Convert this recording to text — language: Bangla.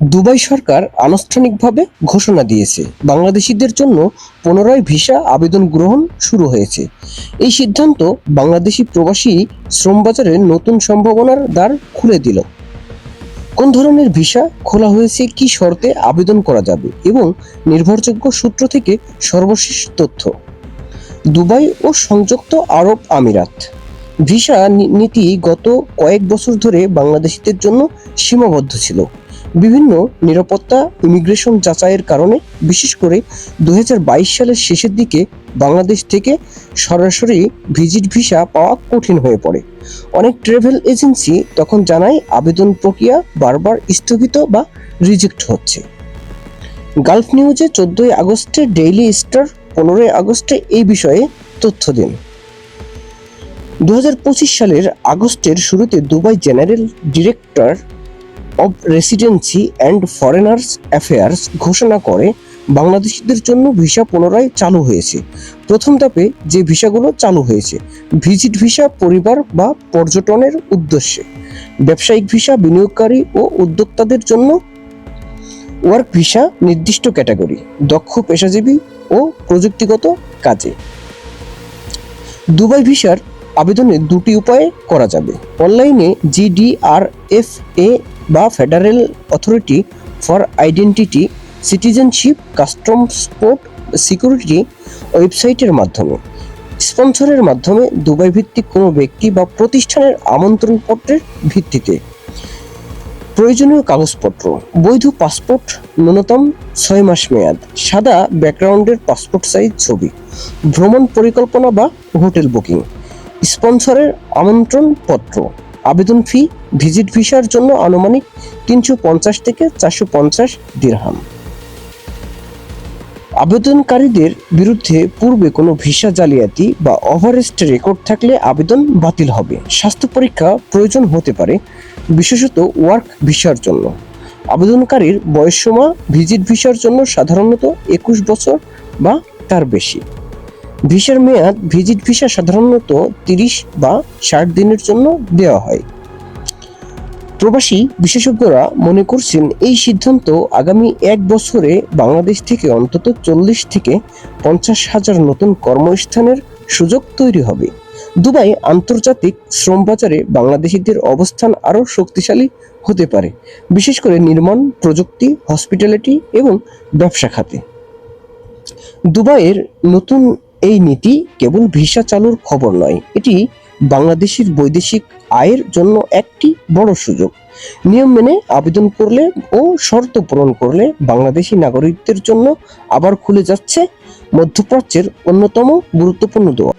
দুবাই সরকার আনুষ্ঠানিকভাবে ঘোষণা দিয়েছে। বাংলাদেশিদের জন্য পুনরায় ভিসা আবেদন গ্রহণ শুরু হয়েছে। এই সিদ্ধান্ত বাংলাদেশি প্রবাসী শ্রম বাজারে নতুন সম্ভাবনার দ্বার খুলে দিল। কোন ধরনের ভিসা খোলা হয়েছে, কি শর্তে আবেদন করা যাবে এবং নির্ভরযোগ্য সূত্র থেকে সর্বশেষ তথ্য। দুবাই ও সংযুক্ত আরব আমিরাত। ভিসা নীতি গত কয়েক বছর ধরে বাংলাদেশিদের জন্য সীমাবদ্ধ ছিল। বিভিন্ন নিরাপত্তা ইমিগ্রেশন যাচাইয়ের কারণে, বিশেষ করে দু হাজার বাইশ সালের শেষের দিকে বাংলাদেশ থেকে সরাসরি ভিজিট ভিসা পাওয়া কঠিন হয়ে পড়ে। অনেক ট্রাভেল এজেন্সি তখন জানায় আবেদন প্রক্রিয়া বারবার স্থগিত বা রিজেক্ট হচ্ছে। গালফ নিউজে চোদ্দই আগস্টে ডেইলি স্টার পনেরোই আগস্টে এই বিষয়ে তথ্য দিন। দু সালের আগস্টের শুরুতে Dubai general director of residency and foreigners affairs ঘোষণা করে বাংলাদেশিদের জন্য ভিসা পুনরায় চালু হয়েছে। প্রথম ধাপে যে ভিসাগুলো চালু হয়েছে, ভিজিট ভিসা পরিবার বা পর্যটনের উদ্দেশ্যে। ব্যবসায়িক ভিসা বিনিয়োগকারী ও উদ্যোক্তাদের জন্য ওয়ার্ক ভিসা নির্দিষ্ট ক্যাটাগরি দক্ষ পেশাজীবী ও প্রযুক্তিগত কাজে। দুবাই ভিসার আবেদনে দুটি উপায়ে করা যাবে। অনলাইনে জিডিআরএফএ বা federal authority for identity, citizenship, customs port security ওয়েবসাইটের মাধ্যমে। স্পন্সরের মাধ্যমে দুবাই ভিত্তিক কোনো ব্যক্তি বা প্রতিষ্ঠানের আমন্ত্রণপত্রের ভিত্তিতে। প্রয়োজনীয় কাগজপত্র, বৈধ পাসপোর্ট, ন্যূনতম ছয় মাস মেয়াদ, সাদা ব্যাকগ্রাউন্ডের পাসপোর্ট সাইজ ছবি, ভ্রমণ পরিকল্পনা বা হোটেল বুকিং। স্পন্সরের আমন্ত্রণ পত্র আবেদন ফি, ভিজিট ভিসার জন্য আনুমানিক তিনশো পঞ্চাশ থেকে চারশো পঞ্চাশ দিরহাম। আবেদনকারীদের বিরুদ্ধে পূর্বে কোনো ভিসা জালিয়াতি বা ওভারেস্ট রেকর্ড থাকলে আবেদন বাতিল হবে। স্বাস্থ্য পরীক্ষা প্রয়োজন হতে পারে, বিশেষত ওয়ার্ক ভিসার জন্য। আবেদনকারীর বয়সসীমা ভিজিট ভিসার জন্য সাধারণত একুশ বছর বা তার বেশি। ভিসার মেয়াদ ভিজিট ভিসা সাধারণত তিরিশ বা ষাট দিনের জন্য দেওয়া হয়। প্রবাসী বিশেষজ্ঞরা মনে করছেন এই সিদ্ধান্ত আগামী এক বছরে বাংলাদেশ থেকে অন্তত চল্লিশ থেকে পঞ্চাশ হাজার নতুন কর্মস্থানের সুযোগ তৈরি হবে। দুবাই আন্তর্জাতিক শ্রম বাজারে বাংলাদেশিদের অবস্থান আরও শক্তিশালী হতে পারে, বিশেষ করে নির্মাণ, প্রযুক্তি হসপিটালিটি এবং ব্যবসা খাতে। দুবাইয়ের নতুন এই নীতি কেবল ভিসা চালুর খবর নয়, এটি বাংলাদেশের বৈদেশিক আয়ের জন্য একটি বড় সুযোগ। নিয়ম মেনে আবেদন করলে ও শর্ত পূরণ করলে বাংলাদেশি নাগরিকদের জন্য আবার খুলে যাচ্ছে মধ্যপ্রাচ্যের অন্যতম গুরুত্বপূর্ণ দোয়া।